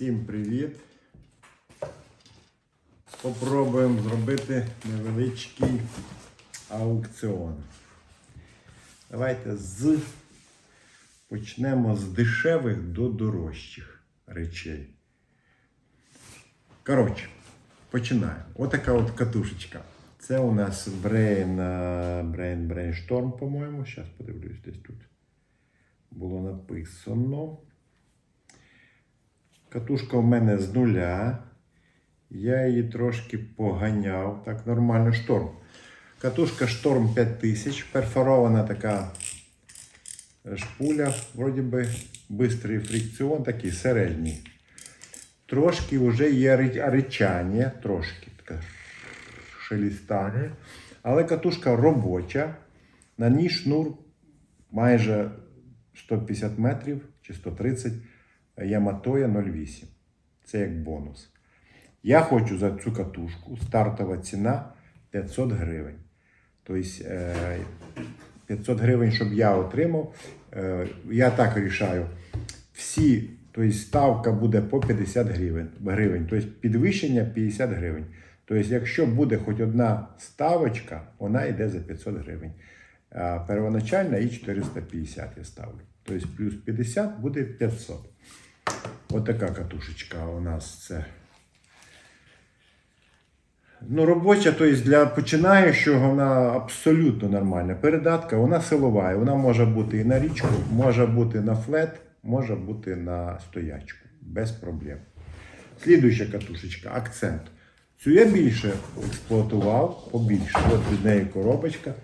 Всім привіт! Попробуємо зробити невеличкий аукціон. Давайте з... почнемо з дешевих до дорожчих речей. Коротше, починаємо. Отака от катушечка. Це у нас Brain, е, Brain, Brainstorm, по-моєму. Зараз подивлюсь десь тут. Було написано. Катушка в мене з нуля. Я її трошки поганяв. Так, нормально шторм. Катушка шторм 5000, перфорована така шпуля, вроді би бистрий фрикціон, такий середній. Трошки вже є ричання, трошки таке шелістання. Але катушка робоча. На ній шнур майже 150 метрів чи 130 Яматоя 08. Це як бонус. Я хочу за цю катушку стартова ціна 500 гривень. Тобто е, 500 гривень, щоб я отримав. Е, Я так рішаю. Всі, тобто ставка буде по 50 гривень. гривень. Тобто підвищення 50 гривень. Тобто, якщо буде хоч одна ставочка, вона йде за 500 гривень. А первоначальна і 450 я ставлю. Тобто плюс 50 буде 500. Отака катушечка у нас це. Ну, робоча, тобто для починаючого вона абсолютно нормальна. Передатка, вона силова. Вона може бути і на річку, може бути на флет, може бути на стоячку. Без проблем. Слідуюча катушечка, акцент. Цю я більше експлуатував, побільше. От від неї коробочка.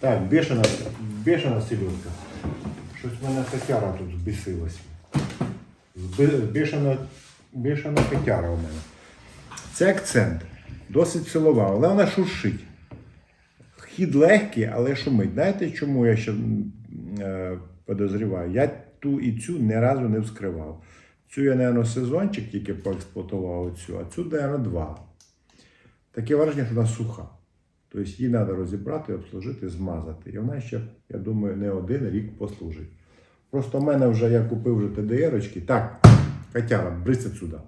Так, бешена, бешена сілюнка. Щось в мене котяра тут збісилась. Зби- Бешена, бешена у мене. Це акцент. Досить силова, але вона шуршить. Хід легкий, але шумить. Знаєте, чому я ще е, подозріваю? Я ту і цю ні разу не вскривав. Цю я, мабуть, сезончик тільки поексплуатував цю, а цю, мабуть, два. Таке враження, що вона суха. Тобто її треба розібрати, обслужити, змазати. І вона ще, я думаю, не один рік послужить. Просто в мене вже я купив вже ТДРочки. Так, Катяра, брись отсюда.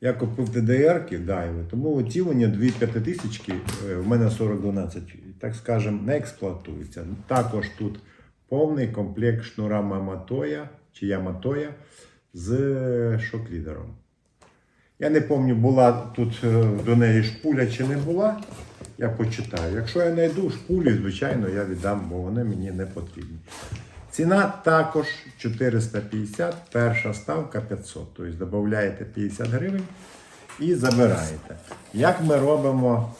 Я купив ТДРки, дайви, тому оці вони дві п'ятитисячки, е, в мене 4012, так скажемо, не експлуатуються. Також тут повний комплект шнура Маматоя чи Яматоя з е, шоклідером. Я не пам'ятаю, була тут е, до неї шпуля чи не була. Я почитаю. Якщо я знайду шпулі, звичайно, я віддам, бо вони мені не потрібні. Ціна також 450, перша ставка 500. Тобто додаєте 50 гривень і забираєте. Як ми робимо?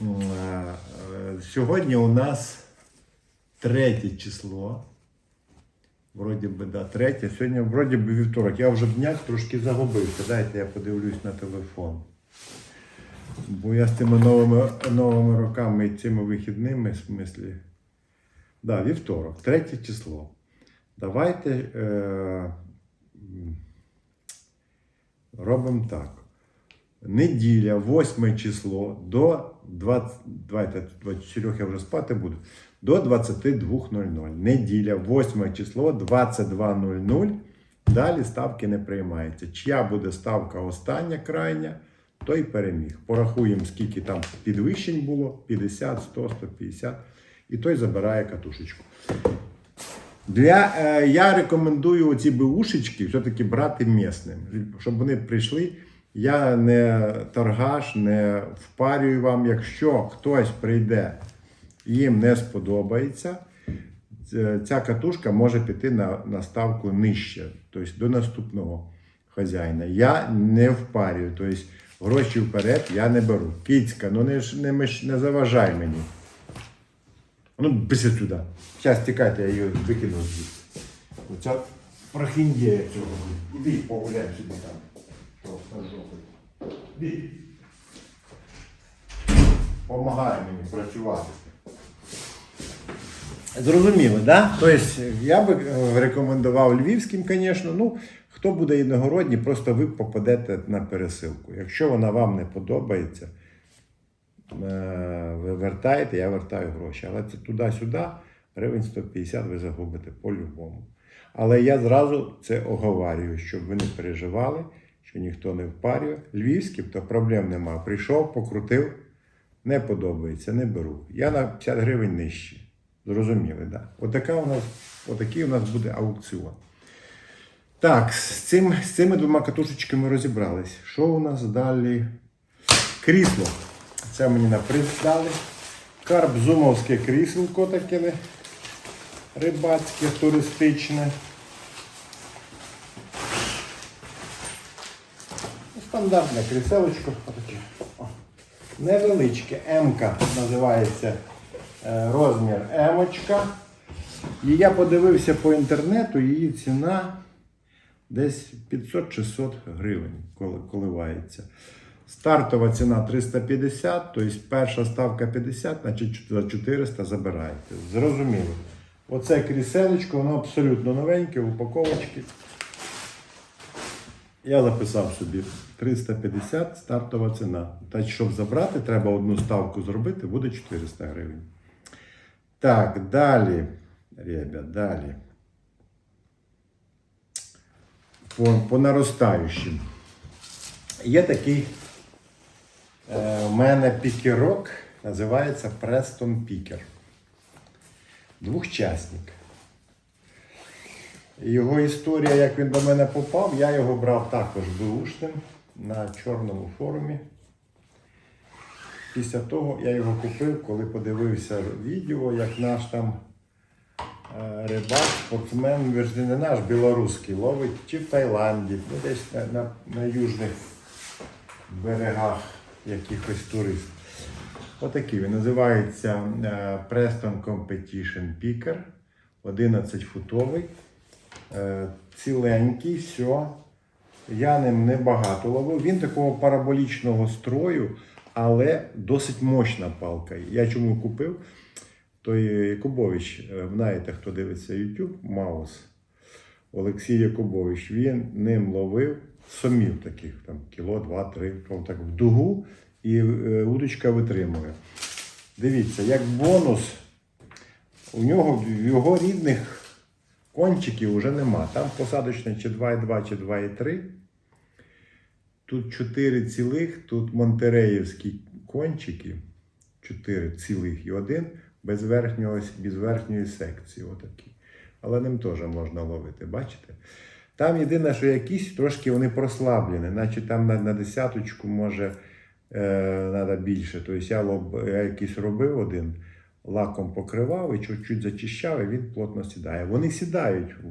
е, Сьогодні у нас третє число. Вроді би, да, третє. Сьогодні вроді би вівторок. Я вже в днях трошки загубився. Дайте я подивлюсь на телефон. Бо я з тими новими, новими роками і цими вихідними, в смислі. Да, вівторок, третє число. Давайте е, робимо так. Неділя, 8 число до 20, давайте 24 я вже спати буду. До 22.00. Неділя, 8 число, 22.00. Далі ставки не приймаються. Чия буде ставка остання крайня, той переміг. Порахуємо, скільки там підвищень було: 50, 100, 150. І той забирає катушечку. Для, е, я рекомендую ці бушечки все-таки брати місним, щоб вони прийшли. Я не торгаш, не впарюю вам. Якщо хтось прийде, їм не сподобається, ця катушка може піти на, на ставку нижче, тобто до наступного хазяїна. Я не впарюю, тобто гроші вперед я не беру. Кицька, ну не, ж- не, меш- не заважай мені. Ну, біси сюди. Зараз тікайте, я її викину звідси. Оця прохіндія цього. Іди погуляй собі там. Просто жопи. Іди. Помагай мені працювати. Зрозуміло, да? Тобто я би е, рекомендував львівським, звісно. Ну, хто буде іногородній, просто ви попадете на пересилку. Якщо вона вам не подобається, е, ви вертаєте, я вертаю гроші. Але це туди-сюди, гривень 150 ви загубите по-любому. Але я зразу це оговарюю, щоб ви не переживали, що ніхто не впарює. Львівським то проблем нема. Прийшов, покрутив, не подобається, не беру. Я на 50 гривень нижче. Зрозуміли, так? Да? Отака у нас, отакий у нас буде аукціон. Так, з, цим, з цими двома катушечками розібрались. Що у нас далі? Крісло. Це мені на приз дали. Карбзумовське крісло таке рибацьке, туристичне. Стандартне кріселочко. Невеличке. М-ка називається е, розмір М-очка. І я подивився по інтернету, її ціна десь 500-600 гривень коли- коливається. Стартова ціна 350, тобто перша ставка 50, значить за 400 забираєте. Зрозуміло. Оце кріселечко, воно абсолютно новеньке, в упаковочці. Я записав собі 350 стартова ціна. Та щоб забрати, треба одну ставку зробити, буде 400 гривень. Так, далі. Ребят, далі. По, по наростаючим. Є такий е, у мене пікерок, називається Preston Picker. Двохчасник. Його історія, як він до мене попав, я його брав також бушним на чорному форумі. Після того я його купив, коли подивився відео, як наш там рибак, спортсмен, ж не наш білоруський, ловить чи в Таїланді, ну, десь на, на, на южних берегах якихось туристів. Отакий він називається е, Preston Competition Picker, 11-футовий, е, ціленький, все. Я ним небагато ловив. Він такого параболічного строю, але досить мощна палка. Я чому купив? Той Якубович, е, знаєте, хто дивиться YouTube, Маус. Олексій Якубович, він ним ловив сомів таких, там кіло, два, три, там так в дугу, і е, удочка витримує. Дивіться, як бонус, у нього в його рідних кончиків вже нема. Там посадочне чи 2,2, чи 2,3. Тут 4 цілих, тут монтереївські кончики, 4 цілих і один без, верхнього, без верхньої секції. Отакі. Але ним теж можна ловити, бачите? Там єдине, що якісь трошки вони прослаблені, наче там на, на десяточку може е, більше. Тобто я, лоб, я якийсь робив один, лаком покривав і чуть-чуть зачищав, і він плотно сідає. Вони сідають в,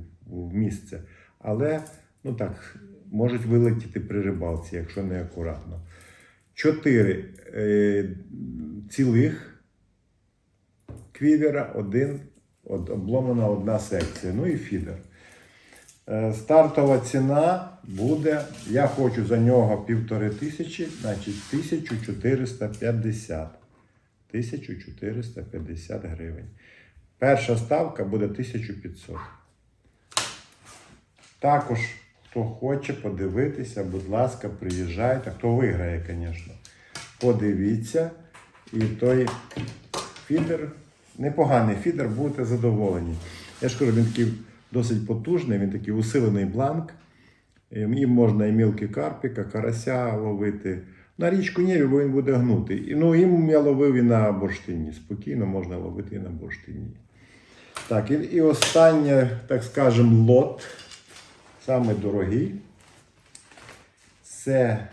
в місце, але ну так, можуть вилетіти при рибалці, якщо не акуратно. Чотири е, цілих квівера, один от, обломана одна секція. Ну і фідер. Е, Стартова ціна буде, я хочу за нього півтори тисячі, значить 1450. 1450 гривень. Перша ставка буде 1500. Також, хто хоче подивитися, будь ласка, приїжджайте. Хто виграє, звісно. Подивіться. І той фідер, непоганий фідер, будете задоволені. Я ж кажу, він такий досить потужний, він такий усилений бланк. Їм можна і мілкі карпіка, карася ловити. На річку Нєві, бо він буде гнути. Ну, їм я ловив і на бурштині. Спокійно можна ловити і на бурштині. Так, і, і останнє, так скажемо, лот, саме дорогий. Це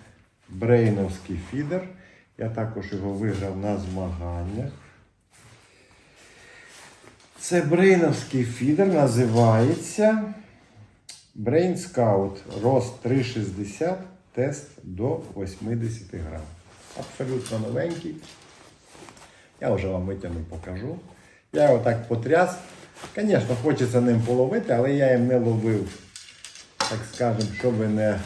брейновський фідер. Я також його виграв на змаганнях. Це брейновський фідер називається Brain Scout Рост 360, тест до 80 грам. Абсолютно новенький. Я вже вам витягну покажу. Я його так потряс. Звісно, хочеться ним половити, але я їм не ловив, так скажемо, щоб не,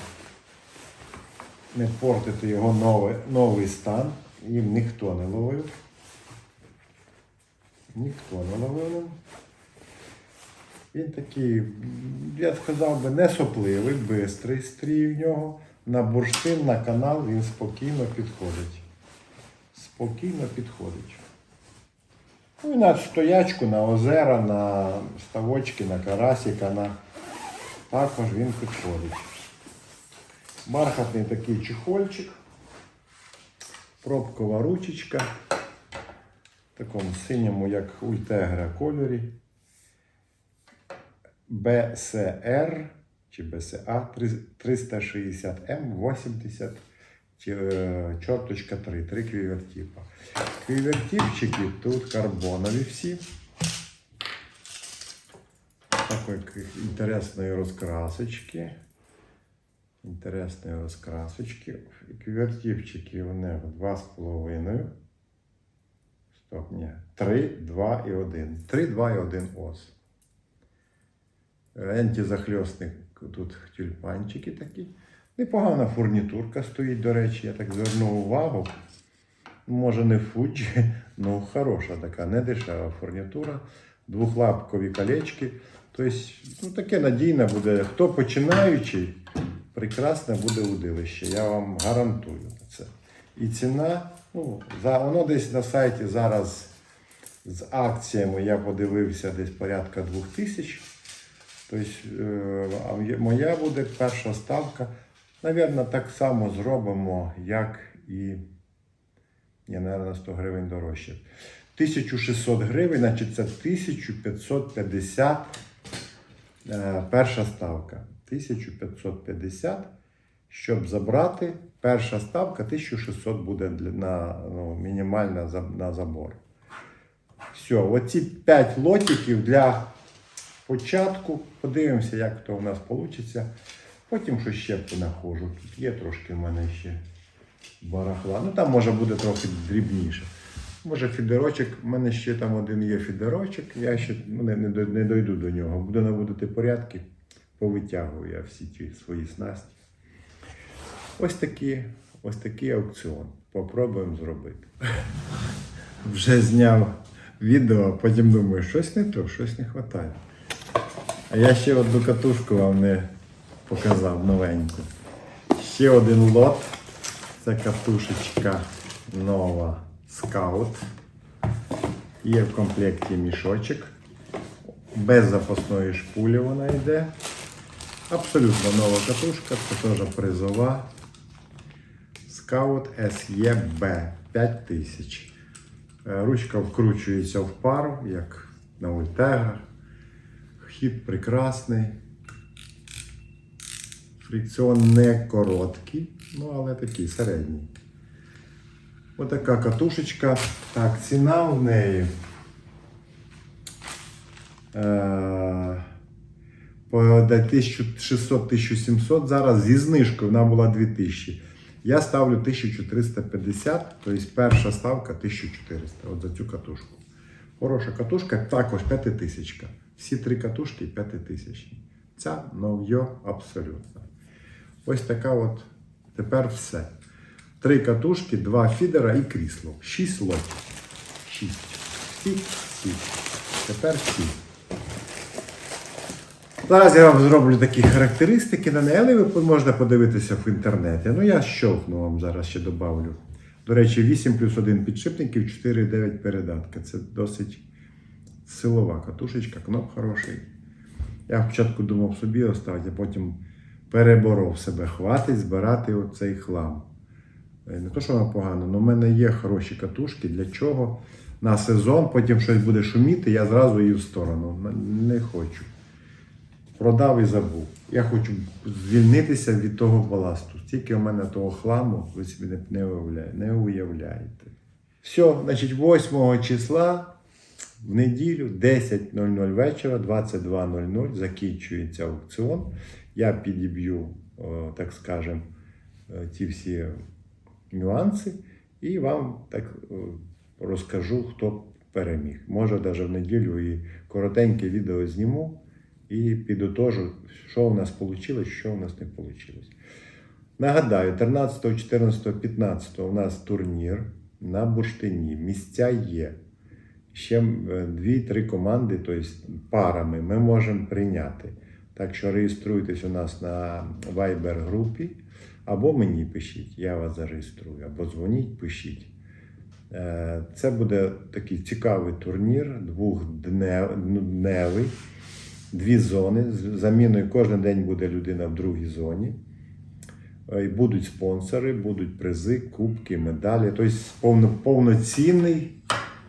не портити його новий, новий стан. Їм ніхто не ловив. Ніхто не ловив. Він такий, я сказав би, не сопливий, бистрий стрій в нього. На бурштин, на канал він спокійно підходить. Спокійно підходить. Ну і на стоячку, на озера, на ставочки, на карасіка, на також він підходить. Бархатний такий чехольчик, пробкова ручечка, такому синьому, як ультегра кольорі. BSR чи BSA 360M 80 чи, е, чорточка 3, 3 квівертіпа. Квівертіпчики тут карбонові всі. Такої інтересної розкрасочки. Інтересної розкрасочки. Квівертіпчики вони 2,5. Стоп, ні. 3, 2 і 1. 3, 2 і 1 ос. Антизахльосник тут тюльпанчики такі. Непогана фурнітурка стоїть, до речі, я так звернув увагу. Може не фуджі, але хороша така, не дешева фурнітура. Двохлапкові колечки. Тобто, ну, таке надійне буде. Хто починаючий, прекрасне буде удилище. Я вам гарантую це. І ціна, ну, за, воно десь на сайті зараз з акціями я подивився десь порядка 2000. Тобто, е, моя буде перша ставка. Навірно, так само зробимо, як і. Ні, наверное, 100 гривень дорожче. 1600 гривень, значить це 1550 е, перша ставка. 1550. Щоб забрати, перша ставка 1600 буде на, ну, мінімальна на забор. Все, оці 5 лотиків для початку. Подивимося, як то у нас вийде. Потім що ще понаходжу. Тут є трошки в мене ще барахла. Ну там може буде трохи дрібніше. Може фідерочок, у мене ще там один є фідерочок, я ще ну, не, не, не дойду до нього. Буду наводити порядки, повитягую я всі ті свої снасті. Ось такі, ось такий аукціон. Попробуємо зробити. Вже зняв відео, а потім думаю, щось не то, щось не вистачає. А я ще одну катушку вам не показав новеньку. Ще один лот. Це катушечка нова Scout. Є в комплекті мішочок. Без запасної шпулі вона йде. Абсолютно нова катушка, це теж призова. Scout SEB 5000. Е, Ручка вкручується в пару, як на ультеграх. Хід прекрасний. Фрикціон не короткий, ну але такий середній. Отака катушечка. Так, ціна в неї. Е, по 1600-1700. Зараз зі знижкою вона була 2000. Я ставлю 1350, тобто перша ставка 1400 от за цю катушку. Хороша катушка, також 5000. Всі три катушки 5000. Ця нов'йо абсолютно. Ось така от тепер все. Три катушки, два фідера і крісло. Шість лотів. Шість. Всі, всі. Тепер всі. Зараз я вам зроблю такі характеристики на неї, але ви можна подивитися в інтернеті. Ну, я щовкну вам зараз ще добавлю. До речі, 8 плюс 1 підшипників, 4,9 передатка. Це досить силова катушечка, кноп хороший. Я спочатку думав собі оставити, а потім переборов себе. Хватить збирати оцей хлам. Е, Не то, що вона погана, але в мене є хороші катушки. Для чого? На сезон, потім щось буде шуміти, я зразу її в сторону. Не хочу. Продав і забув. Я хочу звільнитися від того баласту. Стільки у мене того хламу, ви собі не, не, уявляєте, не уявляєте. Все, значить, 8 числа в неділю 10.00 вечора, 22.00 закінчується аукціон. Я підіб'ю, так скажем, е, ті всі нюанси і вам так розкажу, хто переміг. Може, навіть в неділю і коротеньке відео зніму і підотожу, що у нас вийшло, що у нас не вийшло. Нагадаю, 13, 14, 15 у нас турнір на бурштині. Місця є. Ще 2-3 команди, тобто парами, ми можемо прийняти. Так що реєструйтесь у нас на Viber групі, або мені пишіть, я вас зареєструю, або дзвоніть, пишіть. Е, Це буде такий цікавий турнір, двохдневий. Дві зони. З заміною кожен день буде людина в другій зоні. Е, будуть спонсори, будуть призи, кубки, медалі. Тобто повно, повноцінний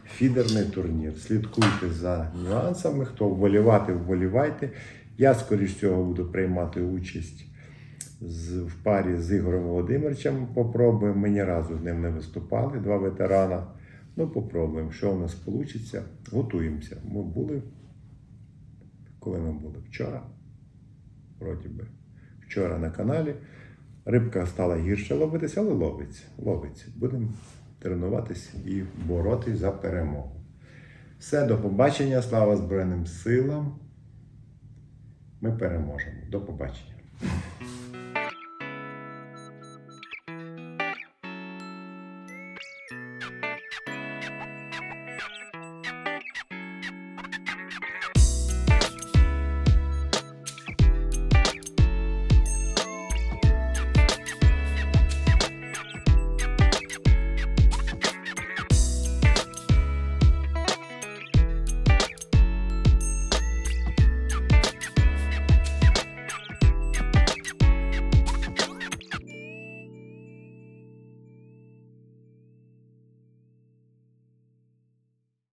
фідерний турнір. Слідкуйте за нюансами. Хто вболівати, вболівайте. Я, скоріш всього, буду приймати участь в парі з Ігорем Володимировичем. Попробуємо. Ми ні разу з ним не виступали, два ветерана. Ну, попробуємо, що у нас вийде. Готуємося. Ми були. Коли ми були? Вчора. Вроді би. Вчора на каналі. Рибка стала гірше ловитися, але ловиться. ловиться. Будемо тренуватися і боротись за перемогу. Все, до побачення. Слава Збройним силам. Ми переможемо. До побачення.